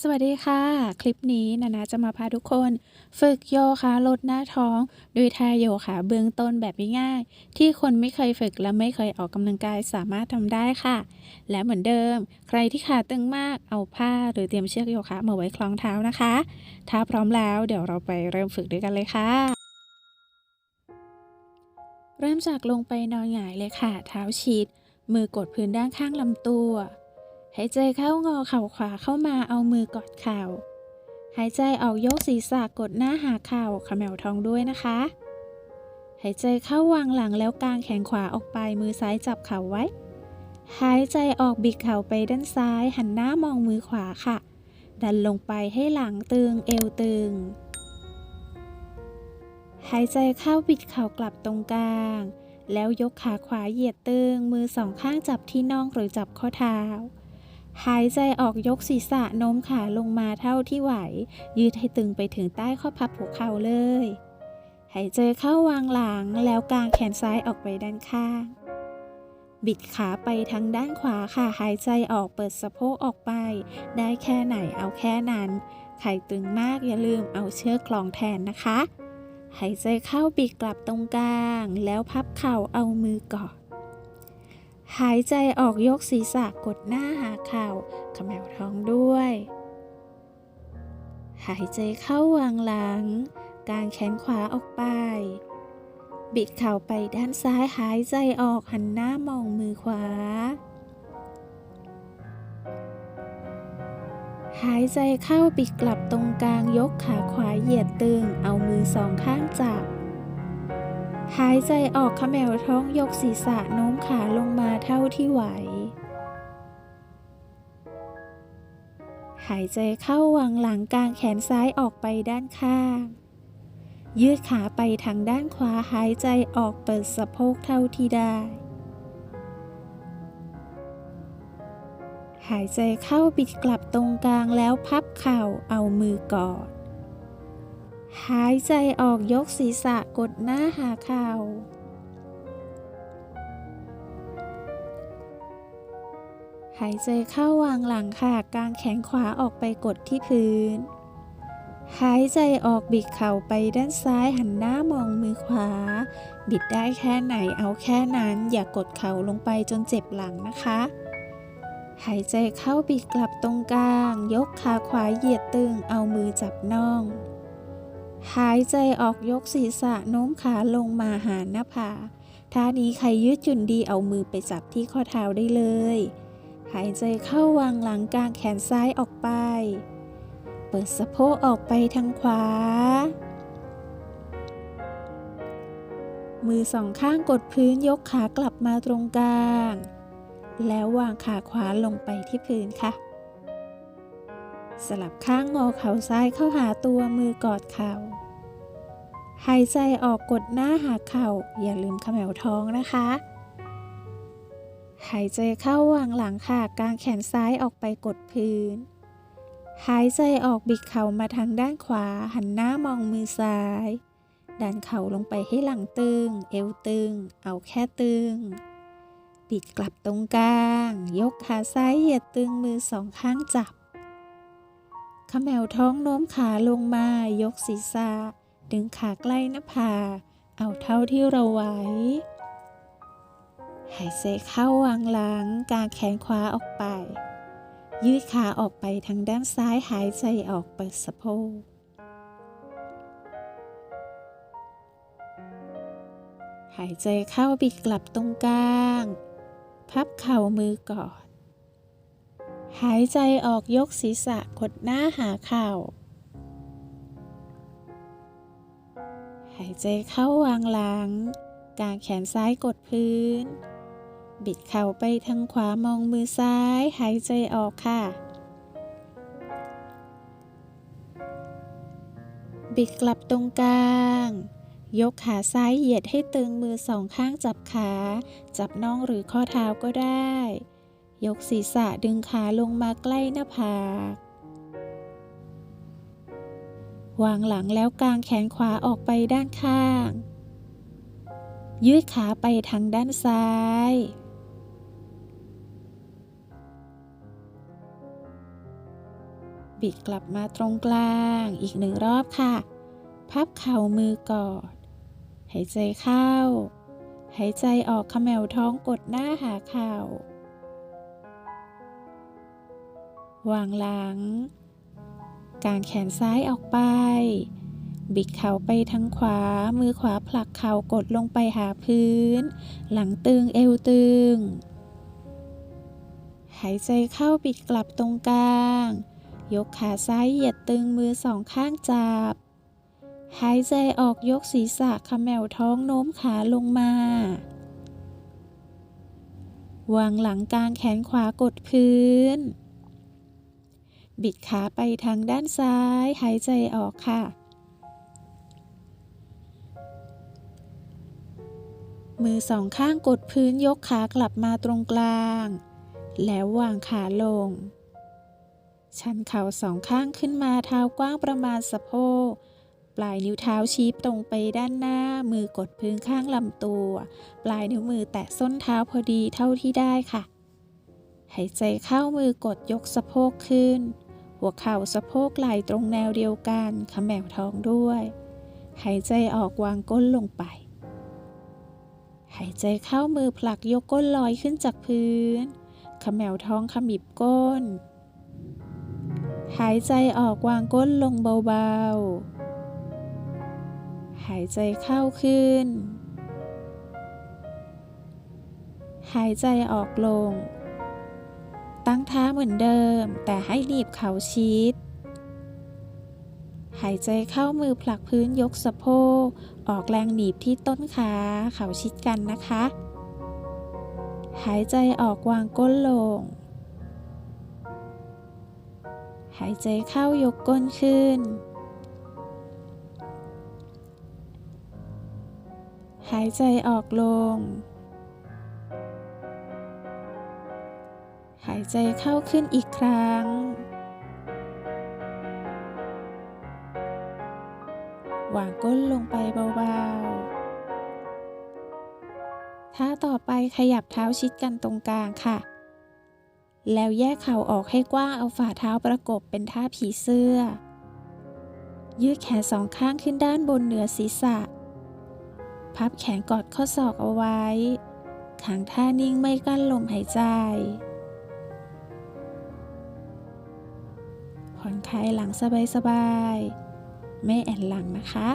สวัสดีค่ะ คลิปนี้นานาจะมาพาทุกคน ฝึกโยคะลดหน้าท้องด้วยท่าโยคะเบื้องต้นแบบง่ายๆที่คนไม่เคยฝึกและไม่เคยออกกำลังกายสามารถทำได้ค่ะ และเหมือนเดิม ใครที่ขาตึงมากเอาผ้าหรือเตรียมเชือกโยคะมาไว้คล้องเท้านะคะ ถ้าพร้อมแล้วเดี๋ยวเราไปเริ่มฝึกด้วยกันเลยค่ะ เริ่มจากลงไปนอนหงายเลยค่ะ เท้าชิดมือกดพื้นด้านข้างลำตัว หายใจเข้างอเข่าขวาเข้ามาเอามือกอดเข่า หายใจออกยกศีรษะกดหน้าหาเข่าขมวท้องด้วยนะคะ หายใจเข้าวางหลังแล้วกางแขนขวาออกไปมือซ้ายจับเข่าไว้ หายใจออกบิดเข่าไปด้านซ้าย หันหน้ามองมือขวาค่ะ ดันลงไปให้หลังตึงเอวตึง หายใจเข้าบิดเข่ากลับตรงกลาง แล้วยกขาขวาเหยียดตึง มือสองข้างจับที่น่องหรือจับข้อเท้า หายใจออกยกศีรษะโน้มขาลงมาเท่าที่ไหว ยืดให้ตึงไปถึงใต้ข้อพับหัวเข่าเลย หายใจเข้าวางหลังแล้วกางแขนซ้ายออกไปด้านข้าง บิดขาไปทางด้านขวาค่ะ หายใจออกเปิดสะโพกออกไป ได้แค่ไหนเอาแค่นั้นใครตึงมากอย่าลืมเอาเชือกคล้องแทนนะคะ หายใจเข้าบิดกลับตรงกลาง แล้วพับเข่าเอามือกอด หายใจออกยกศีรษะกดหน้าหาเข่าขมวท้องด้วย หายใจเข้าวางหลัง กางแขนขวาออกไป บิดเข่าไปด้านซ้ายหายใจออกหันหน้ามองมือขวา หายใจเข้าบิดกลับตรงกลางยกขาขวาเหยียดตึง เอามือสองข้างจับ หายใจออกขมวท้องยกศีรษะโน้มขาลงมาเท่าที่ไหว หายใจเข้าวางหลังกลางแขนซ้ายออกไปด้านข้าง ยืดขาไปทางด้านขวาหายใจออกเปิดสะโพกเท่าที่ได้ หายใจเข้าบิดกลับตรงกลางแล้วพับเข่าเอามือกอด หายใจออกยกศีรษะกดหน้าหาเข่าหายใจเข้าวางหลังค่ะกางแขนขวาออกไปกดที่พื้น หายใจออกบิดเข่าไปด้านซ้ายหันหน้ามองมือขวา บิดได้แค่ไหนเอาแค่นั้น อย่ากกดเข่าลงไปจนเจ็บหลังนะคะ หายใจเข้าบิดกลับตรงกลาง ยกขาขวาเหยียดตึงเอามือจับน่อง หายใจออกยกศีรษะโน้มขาลงมาหาหน้าผาท่านี้ใครยืดหยุ่นดีเอามือไปจับที่ข้อเท้าได้เลย หายใจเข้าวางหลังกลางแขนซ้ายออกไป เปิดสะโพกออกไปทางขวา มือสองข้างกดพื้นยกขากลับมาตรงกลาง แล้ววางขาขวาลงไปที่พื้นค่ะ สลับข้างงอเข่าซ้ายเข้าหาตัวมือกอดเข่า หายใจออกกดหน้าหาเข่า อย่าลืมขมวท้องนะคะ หายใจเข้าวางหลังค่ะกางแขนซ้ายออกไปกดพื้น หายใจออกบิดเข่ามาทางด้านขวา หันหน้ามองมือซ้ายดันเข่าลงไปให้หลังตึง เอวตึง เอาแค่ตึงบิดกลับตรงกลาง ยกขาซ้ายเหยียดตึงมือสองข้างจับ ขมวท้องโน้มขาลงมายกศีรษะดึงขาใกล้หน้าผาเอาเท่าที่เราไหว หายใจเข้าวางหลังกางแขนขวาออกไป ยืดขาออกไปทางด้านซ้ายหายใจออกเปิดสะโพกหายใจเข้าบิดกลับตรงกลาง พับเข่ามือกอด หายใจออกยกศีรษะกดหน้าหาเข่า หายใจเข้าวางหลัง กางแขนซ้ายกดพื้น บิดเข่าไปทางขวามองมือซ้าย หายใจออกค่ะ บิดกลับตรงกลาง ยกขาซ้ายเหยียดให้ตึงมือสองข้างจับขา จับน่องหรือข้อเท้าก็ได้ ยกศีรษะดึงขาลงมาใกล้หน้าผาก วางหลังแล้วกางแขนขวาออกไปด้านข้าง ยืดขาไปทางด้านซ้ายบิดกลับมาตรงกลางอีกหนึ่งรอบค่ะ พับเข่ามือกอด หายใจเข้า หายใจออกขมวท้องกดหน้าหาเข่า วางหลัง กางแขนซ้ายออกไป บิดเข่าไปทางขวา มือขวาผลักเข่ากดลงไปหาพื้น หลังตึงเอวตึง หายใจเข้าบิดกลับตรงกลาง ยกขาซ้ายเหยียดตึงมือสองข้างจับ หายใจออกยกศีรษะเขมวท้องโน้มขาลงมาวางหลังกลางแขนขวากดพื้น บิดขาไปทางด้านซ้าย หายใจออกค่ะ มือสองข้างกดพื้นยกขากลับมาตรงกลาง แล้ววางขาลง ชันเข่าสองข้างขึ้นมาเท้ากว้างประมาณสะโพกปลายนิ้วเท้าชี้ตรงไปด้านหน้า มือกดพื้นข้างลำตัว ปลายนิ้วมือแตะส้นเท้าพอดีเท่าที่ได้ค่ะ หายใจเข้ามือกดยกสะโพกขึ้น หัวเข่าสะโพกไหล่ตรงแนวเดียวกันขมแมวท้องด้วย หายใจออกวางก้นลงไป หายใจเข้ามือผลักยกก้นลอยขึ้นจากพื้นขมแมวท้องขมิบก้น หายใจออกวางก้นลงเบาๆ หายใจเข้าขึ้น หายใจออกลง ท้าเหมือนเดิม แต่ให้หนีบเข่าชิด หายใจเข้ามือผลักพื้นยกสะโพก ออกแรงหนีบที่ต้นขา เข่าชิดกันนะคะ หายใจออกวางก้นลง หายใจเข้ายกก้นขึ้น หายใจออกลงายใจเข้าขึ้นอีกครั้ง วางก้นลงไปเบาๆท่าต่อไปขยับเท้าชิดกันตรงกลางค่ะ แล้วแยกเข่าออกให้กว้างเอาฝ่าเท้าประกบเป็นท่าผีเสื้อ ยืดแขนสองข้างขึ้นด้านบนเหนือศีรษะ พับแขนกอดข้อศอกเอาไว้ขังท่านิ่งไม่กั้นลมหายใจ ผ่อนคลายหลังสบายๆ ไม่แอนหลังนะคะ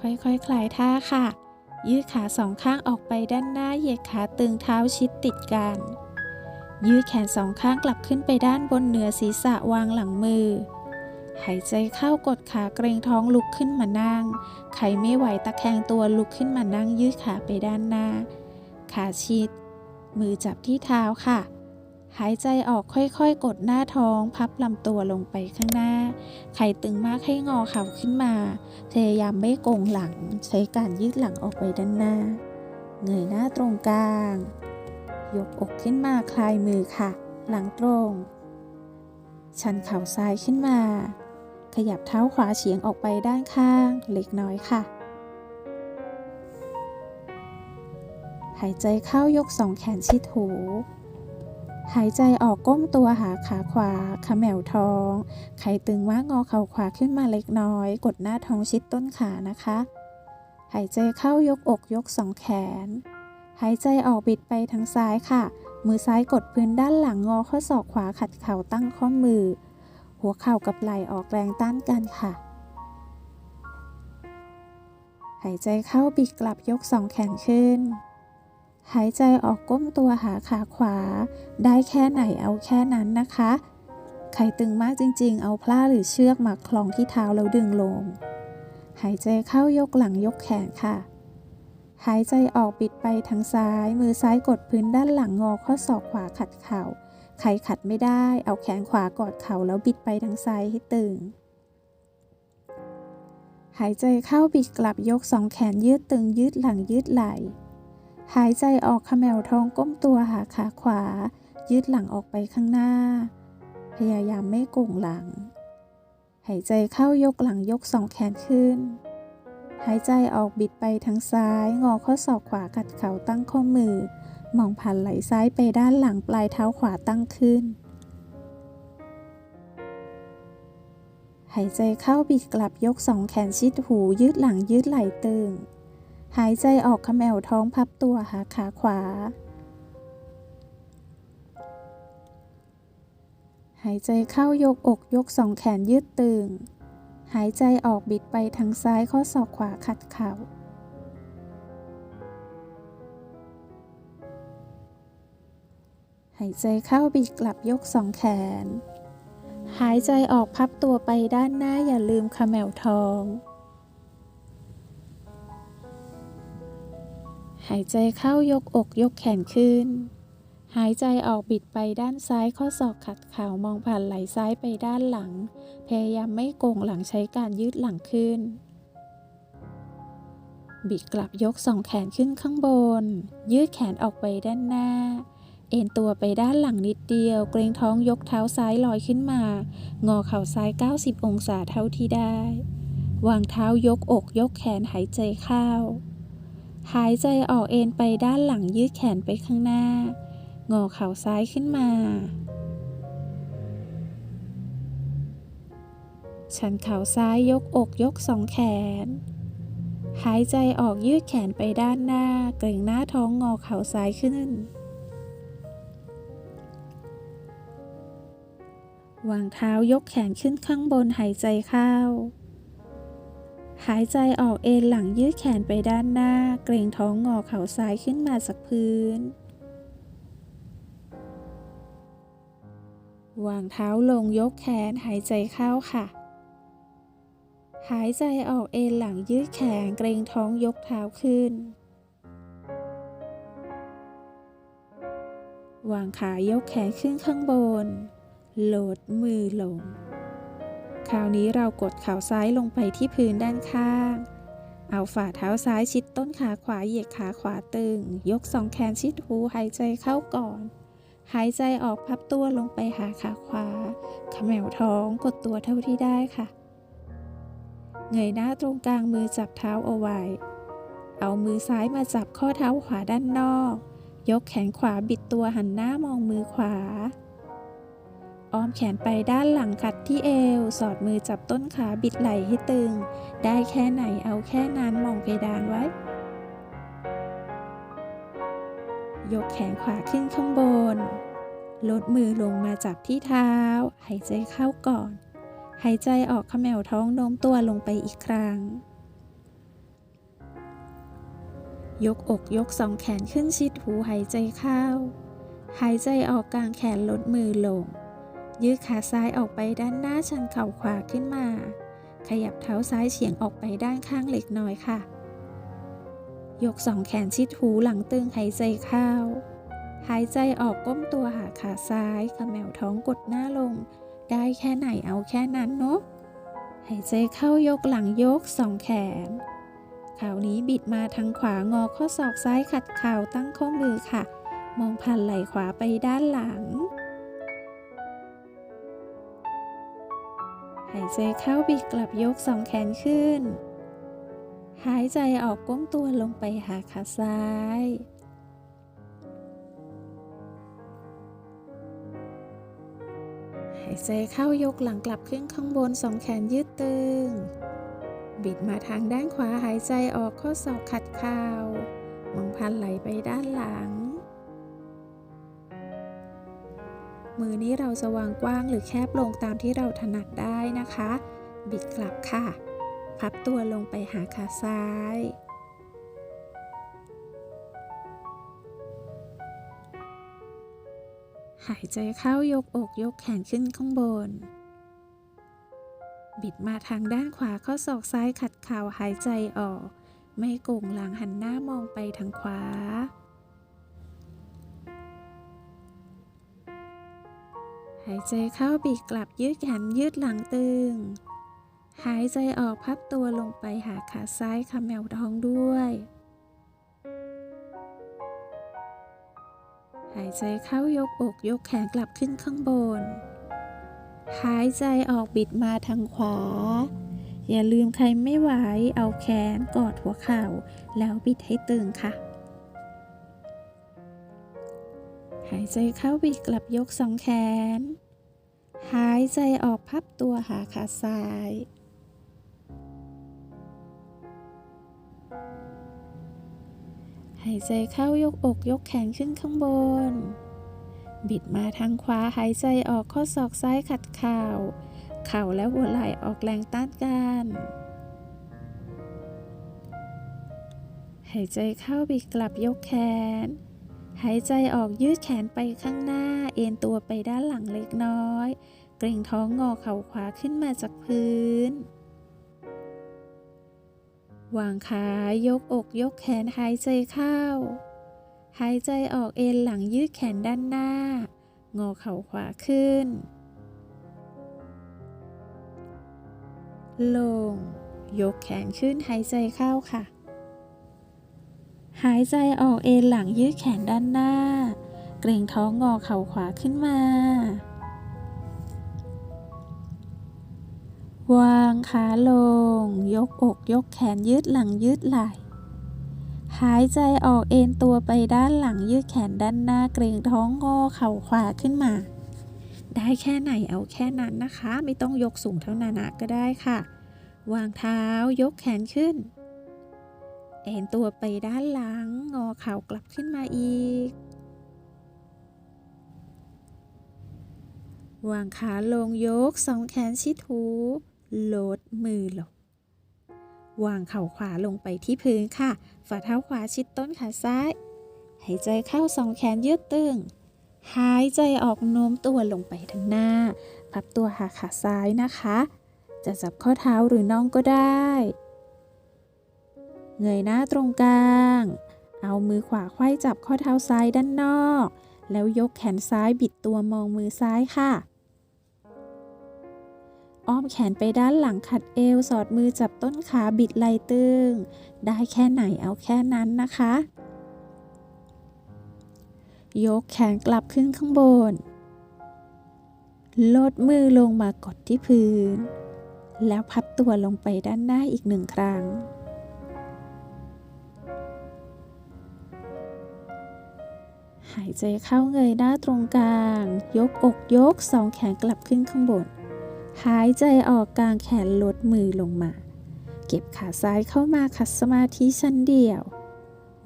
ค่อยๆคคลายท่าค่ะ ยืดขาสองข้างออกไปด้านหน้า เหยียดขาตึงเท้าชิดติดกัน ยืดแขนสองข้างกลับขึ้นไปด้านบนเหนือศีรษะวางหลังมือหายใจเข้ากดขาเกรงท้องลุกขึ้นมานั่ง ใครไม่ไหวตะแคงตัวลุกขึ้นมานั่งยืดขาไปด้านหน้า ขาชิด มือจับที่เท้าค่ะ หายใจออกค่อยๆ กดหน้าท้อง พับลำตัวลงไปข้างหน้า ไข่ตึงมากให้งอเข่าขึ้นมา พยายามไม่โกงหลัง ใช้การยืดหลังออกไปด้านหน้า เงยหน้าตรงกลาง ยกอกขึ้นมาคลายมือค่ะ หลังตรง ชันเข่าซ้ายขึ้นมา ขยับเท้าขวาเฉียงออกไปด้านข้าง เล็กน้อยค่ะ หายใจเข้ายกสองแขนชิดหู หายใจออกก้มตัวหาขาขวาขมแมวท้อง ไข่ตึงมางอเข่าขวาขึ้นมาเล็กน้อย กดหน้าท้องชิดต้นขานะคะ หายใจเข้ายกอกยกสองแขน หายใจออกบิดไปทางซ้ายค่ะ มือซ้ายกดพื้นด้านหลังงอข้อศอกขวาขัดเข่าตั้งข้อมือ หัวเข่ากับไหล่ออกแรงต้านกันค่ะหายใจเข้าบิดกลับยกสองแขนขึ้น หายใจออกก้มตัวหาขาขวา ได้แค่ไหนเอาแค่นั้นนะคะใครตึงมากจริงๆ เอาพลาหรือเชือกมาคล้องที่เท้าแล้วดึงลง หายใจเข้ายกหลังยกแขนค่ะ หายใจออกบิดไปทางซ้าย มือซ้ายกดพื้นด้านหลังงอข้อศอกขวาขัดเข่าใครขัดไม่ได้ เอาแขนขวากอดเข่าแล้วบิดไปทางซ้ายให้ตึงหายใจเข้าบิดกลับยกสองแขนยืดตึงยืดหลังยืดไหล่ หายใจออกขมวท้องก้มตัวหาขาขวา ยืดหลังออกไปข้างหน้า พยายามไม่โก่งหลัง หายใจเข้ายกหลังยกสองแขนขึ้น หายใจออกบิดไปทางซ้าย งอข้อศอกขวากัดเข่าตั้งข้อมือ มองผ่านไหล่ซ้ายไปด้านหลังปลายเท้าขวาตั้งขึ้น หายใจเข้าบิดกลับยกสองแขนชิดหูยืดหลังยืดไหล่ตึง หายใจออกขมแมวท้องพับตัวหาขาขวา หายใจเข้ายกอกยกสองแขนยืดตึง หายใจออกบิดไปทางซ้ายข้อศอกขวาขัดเข่า หายใจเข้าบิดกลับยกสองแขน หายใจออกพับตัวไปด้านหน้าอย่าลืมขมแมวท้อง หายใจเข้ายกอกยกแขนขึ้น หายใจออกบิดไปด้านซ้ายข้อศอกขัดเข่ามองผ่านไหล่ซ้ายไปด้านหลัง พยายามไม่โกงหลังใช้การยืดหลังขึ้น บิดกลับยกสองแขนขึ้นข้างบน ยืดแขนออกไปด้านหน้า เอ็นตัวไปด้านหลังนิดเดียว เกรงท้องยกเท้าซ้ายลอยขึ้นมา งอเข่าซ้าย 90 องศาเท่าที่ได้ วางเท้ายกอกยกแขนหายใจเข้า หายใจออกเอ็นไปด้านหลังยืดแขนไปข้างหน้า งอเข่าซ้ายขึ้นมา ชันเข่าซ้ายยกอกยกสองแขน หายใจออกยืดแขนไปด้านหน้า เกร็งหน้าท้องงอเข่าซ้ายขึ้น วางเท้ายกแขนขึ้นข้างบนหายใจเข้า หายใจออกเอนหลังยืดแขนไปด้านหน้า เกรงท้องงอเข่าซ้ายขึ้นมาจากพื้น วางเท้าลงยกแขนหายใจเข้าค่ะ หายใจออกเอนหลังยืดแขนเกรงท้องยกเท้าขึ้น วางขายกแขนขึ้นข้างบน โหลดมือลง คราวนี้เรากดเข่าซ้ายลงไปที่พื้นด้านข้าง เอาฝ่าเท้าซ้ายชิดต้นขาขวาเหยียดขาขวาตึง ยกสองแขนชิดหูหายใจเข้าก่อน หายใจออกพับตัวลงไปหาขาขวาขมวท้องกดตัวเท่าที่ได้ค่ะ เงยหน้าตรงกลางมือจับเท้าเอาไว้ เอามือซ้ายมาจับข้อเท้าขวาด้านนอก ยกแขนขวาบิดตัวหันหน้ามองมือขวา อ้อมแขนไปด้านหลังขัดที่เอว สอดมือจับต้นขาบิดไหล่ให้ตึง ได้แค่ไหนเอาแค่นั้นมองเพดานไว้ ยกแขนขวาขึ้นข้างบน ลดมือลงมาจับที่เท้า หายใจเข้าก่อน หายใจออกเขมวท้องโน้มตัวลงไปอีกครั้ง ยกอกยกสองแขนขึ้นชิดหูหายใจเข้า หายใจออกกลางแขนลดมือลง ยืดขาซ้ายออกไปด้านหน้าชันเข่าขวาขึ้นมา ขยับเท้าซ้ายเฉียงออกไปด้านข้างเล็กน้อยค่ะ ยกสองแขนชิดหูหลังตึงหายใจเข้า หายใจออกก้มตัวหาขาซ้ายขมแมวท้องกดหน้าลง ได้แค่ไหนเอาแค่นั้นเนาะ หายใจเข้ายกหลังยกสองแขนคราวนี้บิดมาทางขวางอข้อศอกซ้ายขัดเข่าตั้งข้อมือค่ะ มองผ่านไหล่ขวาไปด้านหลังายใจเข้าบิดกลับยกสองแขนขึ้น หายใจออกก้มตัวลงไปหาขาซ้าย หายใจเข้ายกหลังกลับขึ้นข้างบนสองแขนยืดตึง บิดมาทางด้านขวาหายใจออกข้อศอกขัดเข่ามองพันไหลไปด้านหลัง มือนี้เราจะวางกว้างหรือแคบลงตามที่เราถนัดได้นะคะ บิดกลับค่ะ พับตัวลงไปหาขาซ้าย หายใจเข้ายกอกยกแขนขึ้นข้างบน บิดมาทางด้านขวาข้อศอกซ้ายขัดเข่าหายใจออก ไม่โก่งหลังหันหน้ามองไปทางขวา หายใจเข้าบิดกลับยืดแขนยืดหลังตึง หายใจออกพับตัวลงไปหาขาซ้ายขมแมวท้องด้วย หายใจเข้ายกอกยกแขนกลับขึ้นข้างบน หายใจออกบิดมาทางขวา อย่าลืมใครไม่ไหวเอาแขนกอดหัวเข่า แล้วบิดให้ตึงค่ะ หายใจเข้าบิดกลับยกสองแขน หายใจออกพับตัวหาขาซ้าย หายใจเข้ายกอกยกแขนขึ้นข้างบน บิดมาทางขวาหายใจออกข้อศอกซ้ายขัดเข่า เข่าและหัวไหล่ออกแรงต้านกันหายใจเข้าบิดกลับยกแขน หายใจออกยืดแขนไปข้างหน้า เอ็นตัวไปด้านหลังเล็กน้อย เกร็งท้องงอเข่าขวาขึ้นมาจากพื้น วางขายกอกยกแขนหายใจเข้า หายใจออกเอ็นหลังยืดแขนด้านหน้า งอเข่าขวาขึ้น ลง ยกแขนขึ้นหายใจเข้าค่ะ หายใจออกเอ็นหลังยืดแขนด้านหน้า เกรงท้องงอเข่าขวาขึ้นมา วางขาลง ยกอกยกแขนยืดหลังยืดไหล่หายใจออกเอ็นตัวไปด้านหลังยืดแขนด้านหน้า เกรงท้องงอเข่าขวาขึ้นมา ได้แค่ไหนเอาแค่นั้นนะคะ ไม่ต้องยกสูงเท่านั้นนะก็ได้ค่ะ วางเท้ายกแขนขึ้น เอ็นตัวไปด้านหลัง งอเข่ากลับขึ้นมาอีก วางขาลงยกสองแขนชิดหูลดมือลง วางเข่าขวาลงไปที่พื้นค่ะ ฝ่าเท้าขวาชิดต้นขาซ้าย หายใจเข้าสองแขนยืดตึง หายใจออกโน้มตัวลงไปทางหน้า พับตัวหาขาซ้ายนะคะ จะจับข้อเท้าหรือน่องก็ได้ เงยหน้าตรงกลาง เอามือขวาไขว้จับข้อเท้าซ้ายด้านนอก แล้วยกแขนซ้ายบิดตัวมองมือซ้ายค่ะ อ้อมแขนไปด้านหลังขัดเอว สอดมือจับต้นขาบิดไหล่ตึง ได้แค่ไหนเอาแค่นั้นนะคะ ยกแขนกลับขึ้นข้างบน ลดมือลงมากดที่พื้น แล้วพับตัวลงไปด้านหน้าอีกหนึ่งครั้ง หายใจเข้าเงยหน้าตรงกลาง ยกอกยกสองแขนกลับขึ้นข้างบน หายใจออกกลางแขนลดมือลงมา เก็บขาซ้ายเข้ามาขัดสมาธิชั้นเดียว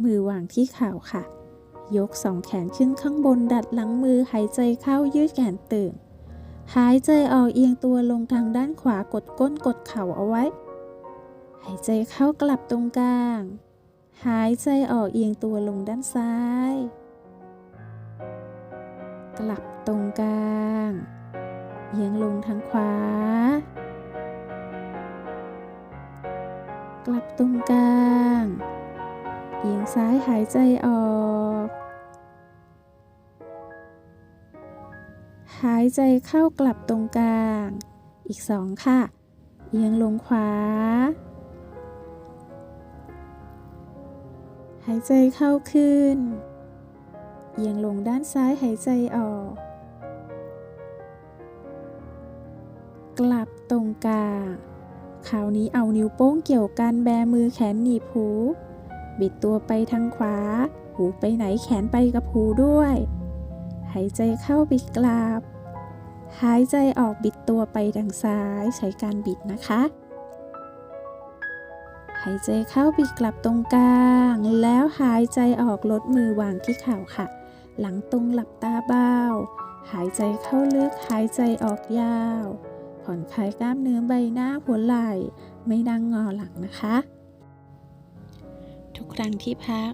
มือวางที่เข่าค่ะ ยกสองแขนขึ้นข้างบนดัดหลังมือหายใจเข้ายืดแขนตึงหายใจออกเอียงตัวลงทางด้านขวากดก้นกดเข่าเอาไว้ หายใจเข้ากลับตรงกลาง หายใจออกเอียงตัวลงด้านซ้าย ลับตรงกลาง เอียงลงทางขวา กลับตรงกลาง เอียงซ้ายหายใจออก หายใจเข้ากลับตรงกลาง อีกสองค่ะ เอียงลงขวา หายใจเข้าขึ้น เอียงลงด้านซ้ายหายใจออก กลับตรงกลางคราวนี้เอานิ้วโป้งเกี่ยวกันแบมือแขนหนีบหู บิดตัวไปทางขวา หูไปไหนแขนไปกับหูด้วย หายใจเข้าบิดกลับ หายใจออกบิดตัวไปทางซ้ายใช้การบิดนะคะ หายใจเข้าบิดกลับตรงกลาง แล้วหายใจออกลดมือวางที่เข่าค่ะ หลังตรงหลับตาเบาหายใจเข้าลึกหายใจออกยาว ผ่อนคลายกล้ามเนื้อใบหน้าหัวไหล่ ไม่นั่งงอหลังนะคะ ทุกครั้งที่พัก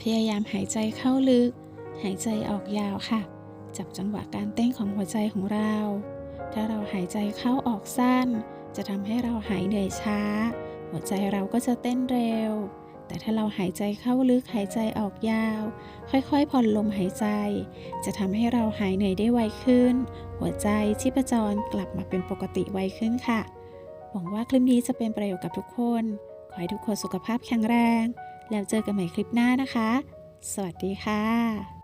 พยายามหายใจเข้าลึก หายใจออกยาวค่ะ จับจังหวะการเต้นของหัวใจของเรา ถ้าเราหายใจเข้าออกสั้น จะทำให้เราหายเหนื่อยช้า หัวใจเราก็จะเต้นเร็ว แต่ถ้าเราหายใจเข้าลึกหายใจออกยาว ค่อยๆผ่อนลมหายใจ จะทำให้เราหายเหนื่อยได้ไวขึ้น หัวใจชีพจรกลับมาเป็นปกติไวขึ้นค่ะ หวังว่าคลิปนี้จะเป็นประโยชน์กับทุกคน ขอให้ทุกคนสุขภาพแข็งแรง แล้วเจอกันใหม่คลิปหน้านะคะ สวัสดีค่ะ